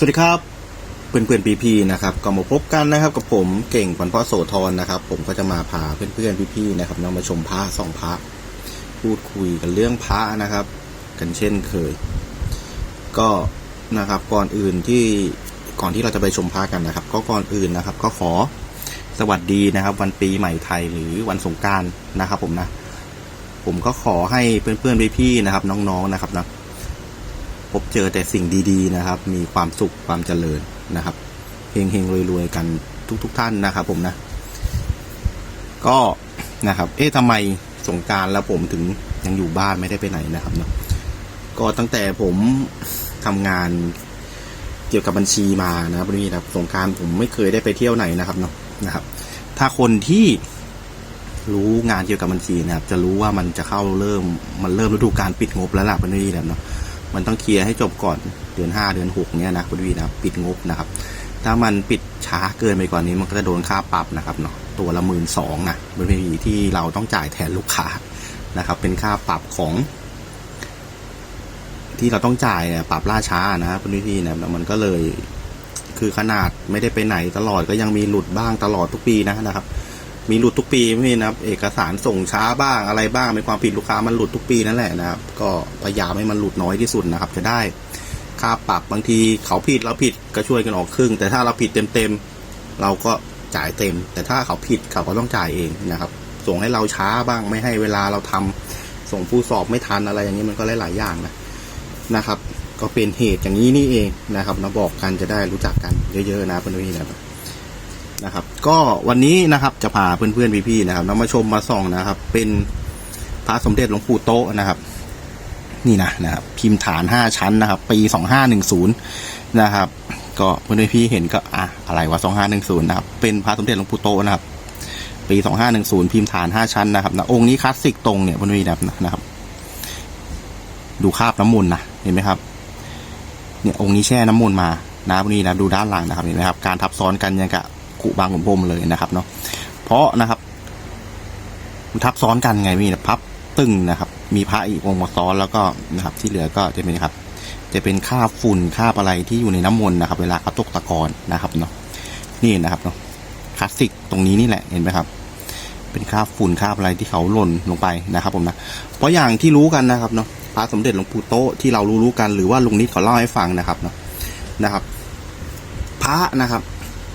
สวัสดีครับเพื่อนเพื่อนๆพี่ๆนะครับก็มาพบกันนะครับกับผมเก่งขวัญพ่อโสธรนะครับ ผมก็จะมาพาเพื่อนเพื่อนๆพี่ๆนะครับน้องมาชมพระส่องพระพูดคุยกันเรื่องพระนะครับ กันเช่นเคย ก็นะครับก่อนอื่นที่ก่อนที่เราจะไปชมพระกันนะครับ ก็ก่อนอื่นนะครับ ก็ขอสวัสดีนะครับ วันปีใหม่ไทยหรือวันสงการนะครับ ผมนะ ผมก็ขอให้เพื่อนๆพี่ๆนะครับ น้องๆนะครับนะ พบเจอแต่สิ่งดีๆนะครับ มีความสุขความเจริญนะครับเฮงๆรวยๆกันทุกๆทท่านนะครับ ผมนะ ก็นะครับ เอ๊ะทำไมสงการแล้วผมถึงยังอยู่บ้านไม่ได้ไปไหนนะครับเนาะก็ตั้งแต่ผมทำงานเกี่ยวกับบัญชีมานะครับนี่นะครับสงการผมไม่เคยได้ไปเที่ยวไหนนะครับเนาะนะครับ ถ้าคนที่รู้งานเกี่ยวกับบัญชีนะครับ จะรู้ว่ามันจะเข้าเริ่มมันเริ่มฤดูการปิดงบแล้วล่ะพอดีแบบเนาะ มันต้องเคลียร์ให้จบก่อนเดือนห้าเดือนหกเนี้ยนะคุณวีนะปิดงบนะครับ ถ้ามันปิดช้าเกินไปกว่านี้มันก็จะโดนค่าปรับนะครับเนาะตัวละหมื่นสองนะคุณวีที่เราต้องจ่ายแทนลูกค้านะครับ เป็นค่าปรับของ ที่เราต้องจ่ายเนี่ยปรับล่าช้านะคุณวีนะแล้วมันก็เลยคือขนาดไม่ได้ไปไหนตลอดก็ยังมีหลุดบ้างตลอดทุกปีนะนะครับ มีหลุดทุกปีไม่นะครับ เอกสารส่งช้าบ้างอะไรบ้างเป็นความผิดลูกค้ามันหลุดทุกปีนั่นแหละนะครับ ก็พยายามให้มันหลุดน้อยที่สุดนะครับ จะได้ค่าปรับบางทีเขาผิดเราผิดก็ช่วยกันออกครึ่ง แต่ถ้าเราผิดเต็มๆเราก็จ่ายเต็ม แต่ถ้าเขาผิดเขาก็ต้องจ่ายเองนะครับ ส่งให้เราช้าบ้างไม่ให้เวลาเราทำส่งผู้สอบไม่ทันอะไรอย่างนี้มันก็หลายๆอย่างนะนะครับ ก็เป็นเหตุอย่างนี้นี่เองนะครับนะบอกกันจะได้รู้จักกันเยอะๆนะเพื่อนๆนะครับนะครับ ก็วันนี้นะครับจะพาเพื่อนๆพี่ๆนะครับนำมาชมมาส่องนะครับ เป็นพระสมเด็จหลวงปู่โตะนะครับ นี่นะนะครับ พิมพ์ฐานห้าชั้นนะครับ ปีสองห้าหนึ่งศูนย์นะครับ ก็เพื่อนๆพี่เห็นก็อะอะไรวะสองห้าหนึ่งศูนย์นะครับ เป็นพระสมเด็จหลวงปู่โตะนะครับ ปีสองห้าหนึ่งศูนย์พิมพ์ฐานห้าชั้นนะครับนะองค์นี้คลาสสิกตรงเนี่ยเพื่อนๆนะครับนะครับ ดูคราบน้ำมนต์นะเห็นไหมครับเนี่ยองค์นี้แช่น้ำมนต์มานะพวกนี้นะดูด้านหลังนะครับเห็นไหมครับ การทับซ้อนกันยังกับ กุบางขุนพรมเลยนะครับเนาะเพราะนะครับมันทับซ้อนกันไงมีนะพับตึงนะครับ มีพระอีกองค์มาซ้อนแล้วก็นะครับ ที่เหลือก็จะเป็นครับ จะเป็นคราฝุ่นคราอะไรที่อยู่ในน้ำมนต์นะครับ เวลาเขาตกตะกอนนะครับเนาะนี่นะครับเนาะคลาสสิกตรงนี้นี่แหละเห็นไหมครับ เป็นคราฝุ่นคราอะไรที่เขาหล่นลงไปนะครับ ผมนะเพราะอย่างที่รู้กันนะครับเนาะพระสมเด็จหลวงปู่โตะที่เรารู้ๆกันหรือว่าลุงนิดเขาเล่าให้ฟังนะครับเนาะนะครับ พระนะครับ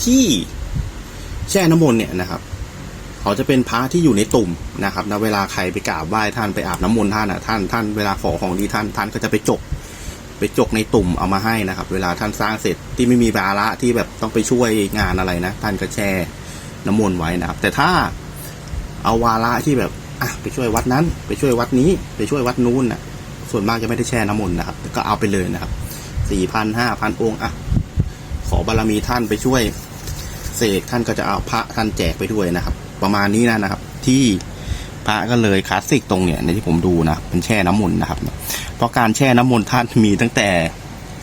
ที่ แช่น้ำมนต์เนี่ยนะครับเขาจะเป็นพระที่อยู่ในตุ่มนะครับนะเวลาใครไปกราบไหว้ท่านไปอาบน้ำมนต์ท่านอะท่านท่านเวลาขอของดีท่านท่านก็จะไปจก ไปจกในตุ่มเอามาให้นะครับ เวลาท่านสร้างเสร็จที่ไม่มีภาระที่แบบต้องไปช่วยงานอะไรนะ ท่านก็แช่น้ำมนต์ไว้นะครับ แต่ถ้าเอาวาระที่แบบอะไปช่วยวัดนั้น ไปช่วยวัดนี้ ไปช่วยวัดนู้นนะส่วนมากจะไม่ได้แช่น้ำมนต์นะครับก็เอาไปเลยนะครับสี่พันห้าพันองค์อะขอบารมีท่านไปช่วย สกท่านก็จะเอาพระท่านแจกไปด้วยนะครับ ประมาณนี้นะนะครับ ที่พระก็เลยคลาสสิกตรงเนี่ยในที่ผมดูนะเป็นแช่น้ำมนต์นะครับ เพราะการแช่น้ำมนต์ท่านมีตั้งแต่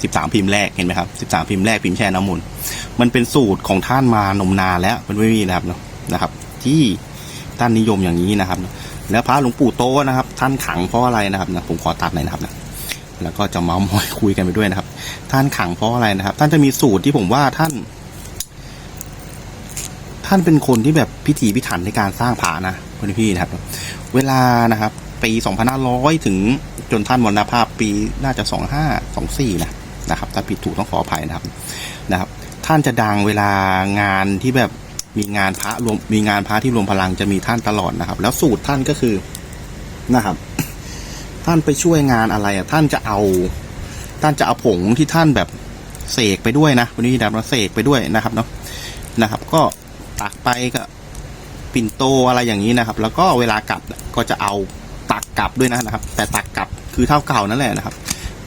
สิบสามพิมพ์แรกเห็นไหมครับสิบสามพิมพ์แรกพิมพ์แช่น้ำมนต์มันเป็นสูตรของท่านมานมนานแล้วมันไม่มีนะครับนะนะครับ ที่ท่านนิยมอย่างนี้นะครับ แล้วพระหลวงปู่โตนะครับ ท่านขังเพราะอะไรนะครับนะผมขอตัดหน่อยนะครับนะแล้วก็จะเมาส์มอยคุยกันไปด้วยนะครับ ท่านขังเพราะอะไรนะครับ ท่านจะมีสูตรที่ผมว่าท่าน ท่านเป็นคนที่แบบพิถีพิถันในการสร้างผานะคุณพี่นะครับ เวลานะครับปี2500 ถึงจนท่านมรณภาพปีน่าจะ 2524 นะนะครับถ้าผิดถูกต้องขออภัยนะครับนะครับ ท่านจะดังเวลางานที่แบบมีงานพระรวมมีงานพระที่รวมพลังจะมีท่านตลอดนะครับ แล้วสูตรท่านก็คือนะครับ ท่านไปช่วยงานอะไรอะท่านจะเอา ท่านจะเอาผงที่ท่านแบบเสกไปด้วยนะวันนี้นะครับเสกไปด้วยนะครับเนาะนะครับ ก็ ตักไปก็ปิ่นโตอะไรอย่างนี้นะครับ แล้วก็เวลากลับก็จะเอาตักกลับด้วยนะครับ แต่ตักกลับคือเท่าเก่านั่นแหละนะครับ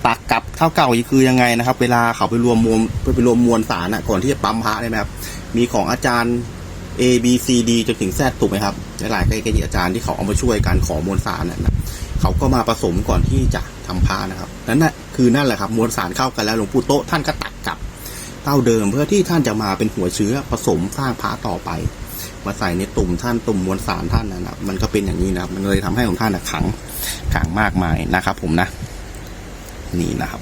ตักกลับเท่าเก่าคือยังไงนะครับ เวลาเขาไปรวมมวลไปรวมมวลสารนะก่อนที่จะปั๊มพระเนี่ยนะครับ มีของอาจารย์ A B C D จนถึง Z ถูกไหมครับหลายๆเกจิอาจารย์ที่เขาเอามาช่วยการขอมวลสารน่ะเขาก็มาผสมก่อนที่จะทำพระนะครับนั่นน่ะคือนั่นแหละครับมวลสารเข้ากันแล้วหลวงปู่โตะท่านก็ตักกลับ เท่าเดิมเพื่อที่ท่านจะมาเป็นหัวเชื้อผสมสร้างพระต่อไป มาใส่ในตุ่มท่านตุ่มมวลสารท่านนะนะมันก็เป็นอย่างนี้นะครับ มันเลยทำให้ของท่านนะขังขังมากมายนะครับ ผมนะ นี่นะครับ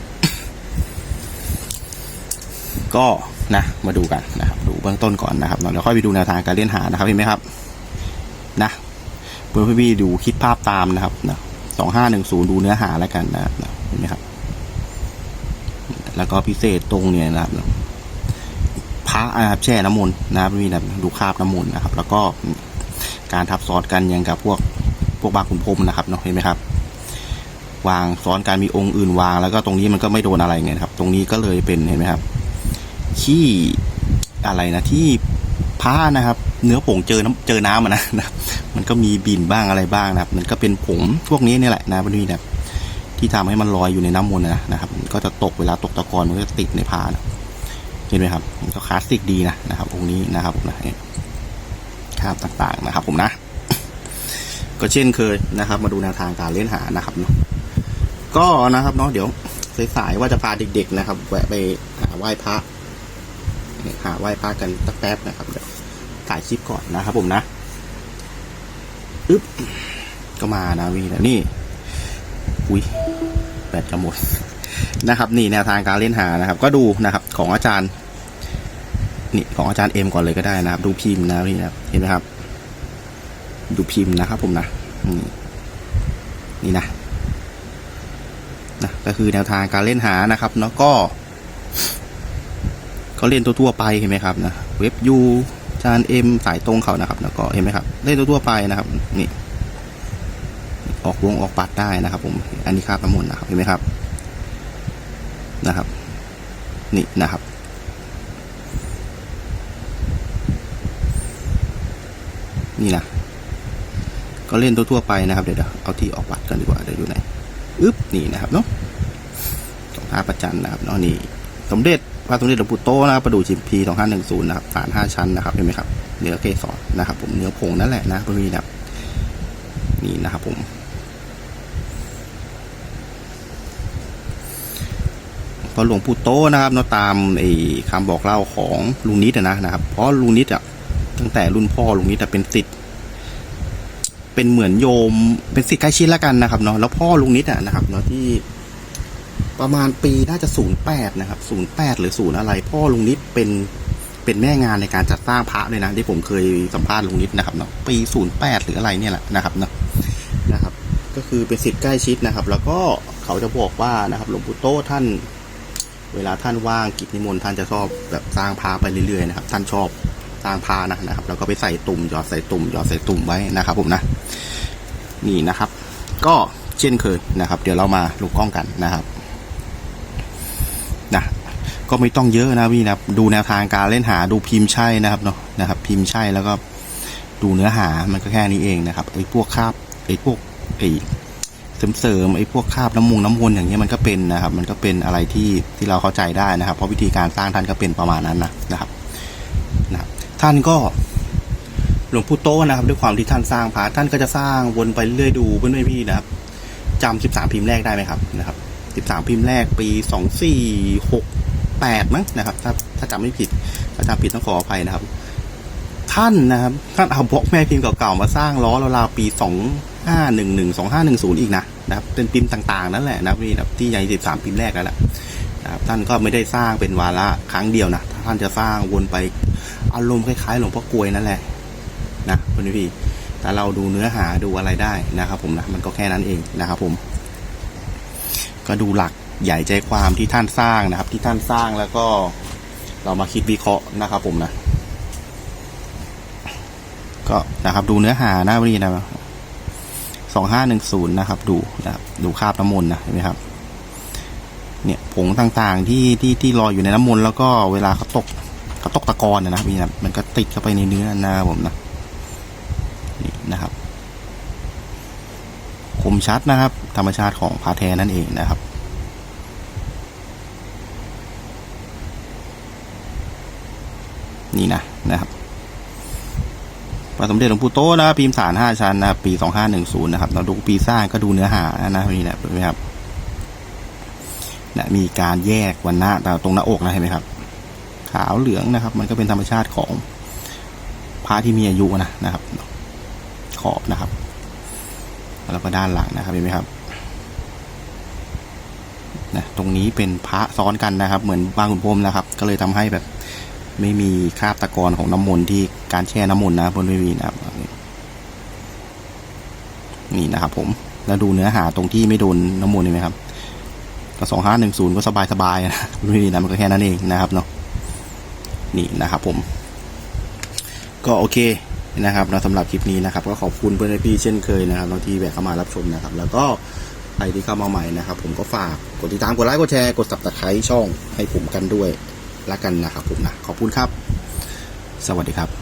ก็นะมาดูกันนะครับ ดูเบื้องต้นก่อนนะครับเนาะแล้วค่อยไปดูแนวทางการเล่นหานะครับเห็นไหมครับ นะเพื่อนพี่ๆดูคิดภาพตามนะครับนะสองห้าหนึ่งศูนย์ดูเนื้อหาแล้วกันนะเห็นไหมครับ แล้วก็พิเศษตรงเนี่ยนะครับ พระนะครับแช่น้ำมนต์นะครับมีแบบดูคราบน้ำมนต์นะครับ แล้วก็การทับซ้อนกันอย่างกับพวกพวกบางขุนพรมนะครับเนาะเห็นไหมครับ วางซ้อนการมีองค์อื่นวาง แล้วก็ตรงนี้มันก็ไม่โดนอะไรไงครับ ตรงนี้ก็เลยเป็นเห็นไหมครับที่อะไรนะที่ผ้านะครับ เนื้อผงเจอน้ำเจอน้ำอะนะนะมันก็มีบินบ้างอะไรบ้างนะครับ มันก็เป็นผงพวกนี้นี่แหละนะมันมีแบบที่ทำให้มันลอยอยู่ในน้ำมนต์นะนะครับ ก็จะตกเวลาตกตะกอนมันก็จะติดในผ้านะ เห็นไหมครับมันก็คลาสสิกดีนะนะครับองค์นี้นะครับผมนะคราบต่างๆนะครับ ผมนะ ก็เช่นเคยนะครับ มาดูแนวทางการเล่นหานะครับเนาะก็นะครับเนาะเดี๋ยวสายๆว่าจะพาเด็ก ๆ นะครับ แวะไปหาไหว้พระหาไหว้พระกันสักแป๊บนะครับเดี๋ยวถ่ายคลิปก่อนนะครับ ผมนะอึ๊บก็มานะวีนะนี่อุ้ยแบตจะหมด นะครับ นี่แนวทางการเล่นหานะครับ ก็ดูนะครับ ของอาจารย์ นี่ของอาจารย์เอ็มก่อนเลยก็ได้นะครับ ดูพิมพ์นะนี่นะครับเห็นไหมครับ ดูพิมพ์นะครับ ผมนะนี่นะนะก็คือแนวทางการเล่นหานะครับเนาะก็เขาเล่นตัวทั่วไปเห็นไหมครับนะเว็บยูจานเอ็มสายตรงเขานะครับ แล้วก็เห็นไหมครับ เล่นตัวทั่วไปนะครับ นี่ ออกวงออกปัดได้นะครับ ผม อันนี้คาบน้ำมนต์นะครับเห็นไหมครับ นะครับ นี่นะครับ นี่นะ ก็เล่นทั่วๆไปนะครับ เดี๋ยวเอาที่ออกปัดกันดีกว่า เดี๋ยวอยู่ไหนอึ๊บนี่นะครับเนาะสองท่าประจันนะครับเนาะนี่ สมเด็จพระสมเด็จหลวงปู่โตนะครับประดู่จิมพีสองห้าหนึ่งศูนย์นะครับฐานห้าชั้นนะครับเห็นไหมครับเนื้อเกสรนะครับ ผมเนื้อผงนั่นแหละนะพวกนี้นะครับนี่นะครับผม พอหลวงปู่โตนะครับเนาะตามไอ้คำบอกเล่าของลุงนิดนะนะครับเพราะลุงนิดอะตั้งแต่รุ่นพ่อลุงนิดอะเป็นสิทธิ์เป็นเหมือนโยมเป็นสิทธิ์ใกล้ชิดแล้วกันนะครับเนาะแล้วพ่อลุงนิดอะนะครับเนาะที่ประมาณปีน่าจะศูนย์แปดนะครับศูนย์แปดหรือศูนย์อะไร พ่อลุงนิดเป็นเป็นแม่งานในการจัดสร้างพระเลยนะ ที่ผมเคยสัมภาษณ์ลุงนิดนะครับเนาะปีศูนย์แปดหรืออะไรเนี่ยแหละนะครับเนาะนะครับ ก็คือเป็นสิทธิ์ใกล้ชิดนะครับ แล้วก็เขาจะบอกว่านะครับหลวงปู่โตท่าน เวลาท่านว่างกิจนิมนต์ท่านจะชอบแบบสร้างพระไปเรื่อยๆนะครับ ท่านชอบสร้างพระนะนะครับ แล้วก็ไปใส่ตุ่มหยอดใส่ตุ่มหยอดใส่ตุ่มไว้นะครับ ผมนะนี่นะครับ ก็เช่นเคยนะครับ เดี๋ยวเรามาลูกกล้องกันนะครับนะก็ไม่ต้องเยอะนะพี่นะดูแนวทางการเล่นหาดูพิมพ์ใช่นะครับเนาะนะครับ พิมพ์ใช่แล้วก็ดูเนื้อหามันก็แค่นี้เองนะครับไอ้พวกคาบไอ้พวกไอ้ เสริมๆไอ้พวกคาบน้ำมงน้ำวนอย่างเงี้ยมันก็เป็นนะครับ มันก็เป็นอะไรที่ที่เราเข้าใจได้นะครับ เพราะวิธีการสร้างท่านก็เป็นประมาณนั้นนะนะครับนะบท่านก็หลวงปู่โตนะครับ ด้วยความที่ท่านสร้างพระท่านก็จะสร้างวนไปเรื่อยดูเพื่อนๆพี่นะครับจำสิบสามพิมพ์แรกได้ไหมครับนะครับสิบสามพิมพ์แรกปีสองสี่หกแปดมั้งนะครับ ถ้าถ้าจำไม่ผิดถ้าจำผิดต้องขออภัยนะครับ ท่านนะครับท่านเอาบล็อกแม่พิมพ์เก่าๆมาสร้างล้อราวๆปีสอง ห้าหนึ่งหนึ่งสองห้าหนึ่งศูนย์อีกนะนะครับเป็นพิมพ์ต่างๆ นั่นแหละนะครับนี่นะที่ใหญ่สิบสามพิมพ์แรกแล้วแหละนะครับท่านก็ไม่ได้สร้างเป็นวาระครั้งเดียวนะท่านจะสร้างวนไปอารมณ์คล้ายๆหลวงพ่อกลวยนั่นแหละนะคุณพี่แต่เราดูเนื้อหาดูอะไรได้นะครับ ผมนะมันก็แค่นั้นเองนะครับ ผม ก็ดูหลักใหญ่ใจความที่ท่านสร้างนะครับ ที่ท่านสร้างแล้วก็เรามาคิดวิเคราะห์นะครับ ผมนะ ก็นะครับดูเนื้อหาหน้าวันนี้นะ สองห้าหนึ่งศูนย์นะครับ ดูนะครับดูคราบน้ำมนต์นะเห็นไหมครับ เนี่ยผงต่างๆที่ที่ที่ลอยอยู่ในน้ำมนต์แล้วก็เวลาเขาตกเขาตกตะกอนนะนะพี่นะมันก็ติดเข้าไปในเนื้อนะผมนะนี่นะครับคมชัดนะครับ ธรรมชาติของพาแทนั่นเองนะครับนี่นะนะครับ พระสมเด็จหลวงปู่โตนะพิมพ์สารห้าชั้นนะปีสองห้าหนึ่งศูนย์นะครับเราดูปีสร้างก็ดูเนื้อหานะนี่นะเห็นไหมครับนะมีการแยกวันหน้าแต่ตรงหน้าอกนะเห็นไหมครับ ขาวเหลืองนะครับ มันก็เป็นธรรมชาติของพระที่มีอายุนะนะครับ ขอบนะครับ แล้วก็ด้านหลังนะครับเห็นไหมครับนะตรงนี้เป็นพระซ้อนกันนะครับ เหมือนบางขุนพรมนะครับ ก็เลยทำให้แบบ ไม่มีคราบตะกอนของน้ำมนต์ที่การแช่น้ำมนต์นะบนไม่มีนะครับนี่นะครับผมแล้วดูเนื้อหาตรงที่ไม่โดนน้ำมนต์เห็นไหมครับก็สองห้าหนึ่งศูนย์ก็สบายสบายๆนะไม่มีนะมันก็แค่นั้นเองนะครับเนาะนี่นะครับผม ก็โอเคนะครับแล้วสำหรับคลิปนี้นะครับ ก็ขอบคุณเพื่อนพี่เช่นเคยนะครับที่แวะเข้ามารับชมนะครับ แล้วก็ใครที่เข้ามาใหม่นะครับ ผมก็ฝากกดติดตามกดไลค์กดแชร์กดสับตะไคร้ช่องให้ผมกันด้วย แล้วกันนะครับผมนะขอบคุณครับ สวัสดีครับ